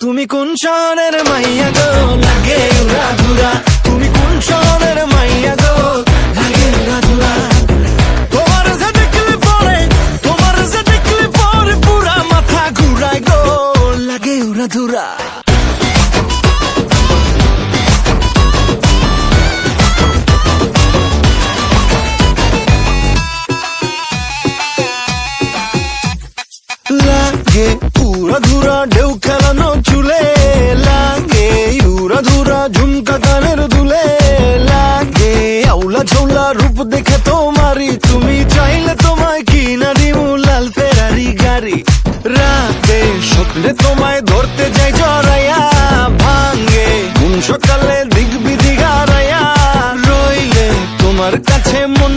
তুমি কোন শহরের মাইয়া গো? লাগে উড়া ধুরা তুমি কোন শহরের মাইয়া গো? লাগে উড়া তোমার যে পরে, তোমার যে পরে পুরা মাথা ঘুরায় গো। লাগে উড়া ধুরা লাগে ধুরা ঢেউ খেলানো চুলে লাগে উড়া ধুরা ঝুমকা কানের দুলে লাগে। আউলা ঝৌলা রূপ দেখে তোমারি তুমি চাইলে তোমায় কিনা দিমু লাল ফেরারি গাড়ি। রাতে স্বপ্নে তোমায় ধরতে যাই জড়াইয়া ভাঙ্গে কোন সকালে দিক গারাইয়া রইলে তোমার কাছে মন